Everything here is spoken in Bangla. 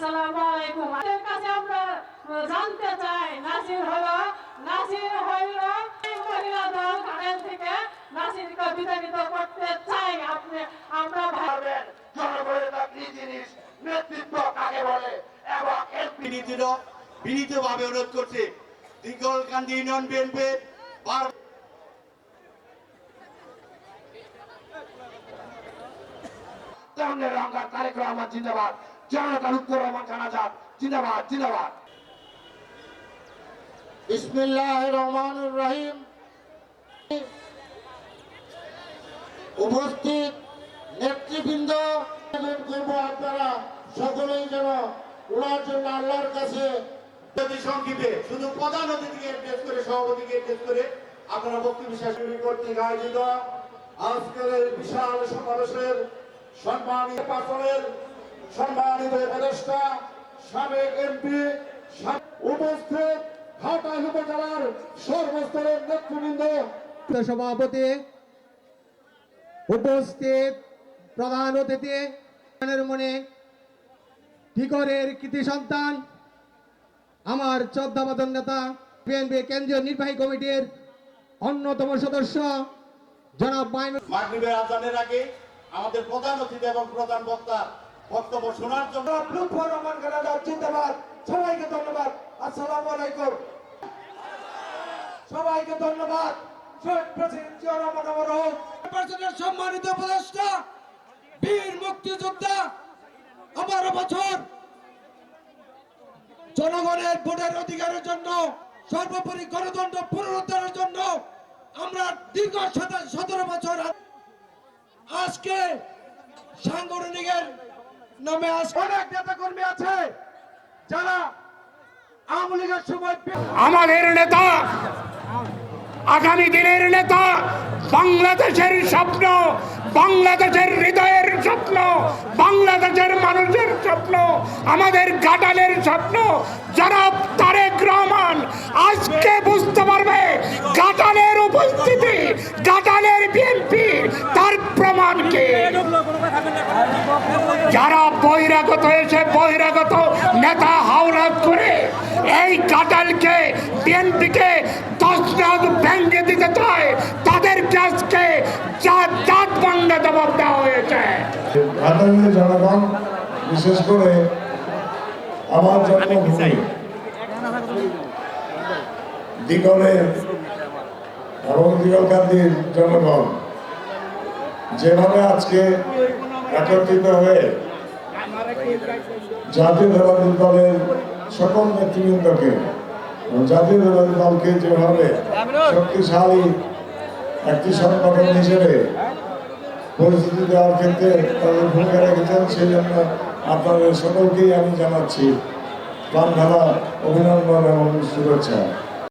আসসালামু আলাইকুম আপনাদের কাছে আমরা জানতে চাই নাসির হলো নাসির হইল মহিলা দল গানের থেকে। নাসিরকে বিতাড়িত করতে চাই আপনি আমরা ভাই জনগণের কি জিনিস নেতৃত্ব কাকে বলে? এবং বিনীত বিনীতভাবে অনুরোধ করছে দীঘলকান্দি ইউনিয়ন বিএনপির বার তারেক রহমান জিন্দাবাদ। রহমান জানাজাদ জিন্দাবাদ জিন্দাবাদ বিসমিল্লাহ রহমান রহিম উপস্থিত নেতৃবৃন্দ করব আপনারা সকলেই যেন ওনার জন্য আল্লাহর কাছে সংক্ষেপে শুধু প্রধান অতিথিকে এড্রেস করে সভাপতিকে এড্রেস করে আপনারা বক্তব্য শেষ করবেন। কর্তৃক আয়োজিত আজকের বিশাল সমাবেশের সম্মানিত পাশনের সম্মানিত উপদেষ্টা সাবেক এমপি উপস্থিত উপজেলার সর্বস্তরের নেতৃবৃন্দ। সভাপতি উপস্থিত প্রধান অতিথি মনে ঠিকরের কৃতি সন্তান? আমার চোদ্দাবাদন নেতা বিএনপি কেন্দ্রীয় নির্বাহী কমিটির অন্যতম সদস্য জনাব মাইনুল মাগরিবের আজানের আগে আমাদের প্রধান অতিথি এবং প্রধান বক্তা বক্তব্য শোনার জন্য লুৎফর রহমান কানাডা, জিন্দাবাদ। সবাইকে ধন্যবাদ। আসসালামু আলাইকুম। সবাইকে ধন্যবাদ। আমার সম্মানিত উপদেষ্টা, বীর মুক্তিযোদ্ধা আবারো বছর জনগণের ভোটের অধিকারের জন্য, সর্বোপরি গণতন্ত্র পুনরুদ্ধারের জন্য আমরা দীর্ঘ সতে- সতেরো বছর আজকে সাংগঠনিকের নামে অনেক নেতা কর্মী আছে যারা আওয়ামী লীগের সময় আমাদের নেতা আগামী দিনের নেতা বাংলাদেশের স্বপ্ন বাংলাদেশের হৃদয়ের স্বপ্ন বাংলাদেশের মানুষের স্বপ্ন আমাদের গাটালের স্বপ্ন। যারা তারেক রহমান আজকে বুঝতে পারবে গাটালের উপস্থিতি গাটালের বিএনপি তার প্রমাণ কি? যারা বহিরাগত এসে বহিরাগত নেতা হাওলাত করে এই কাটালকে বিএনপিকে তসনাদ ভেঙে দিতে চায়, তাদেরকে আজকে জাত জাত বাংলা জবাব দেওয়া হয়েছে। জনগণ, বিশেষ করে আমার জন্মভূমি দিগলের এবং জনগণ, যেভাবে আজকে একত্রিত হয়ে জাতীয়তাবাদী দলের সকল নেতৃবৃন্দকে জাতীয়তাবাদী দলকে যেভাবে শক্তিশালী একটি সংগঠন হিসেবে পরিস্থিতি দেওয়ার ক্ষেত্রে তাদের ভূমিকা রেখেছেন সেই জন্য আপনাদের সকলকেই আমি জানাচ্ছি প্রাণ ঢালা অভিনন্দন এবং শুভেচ্ছা।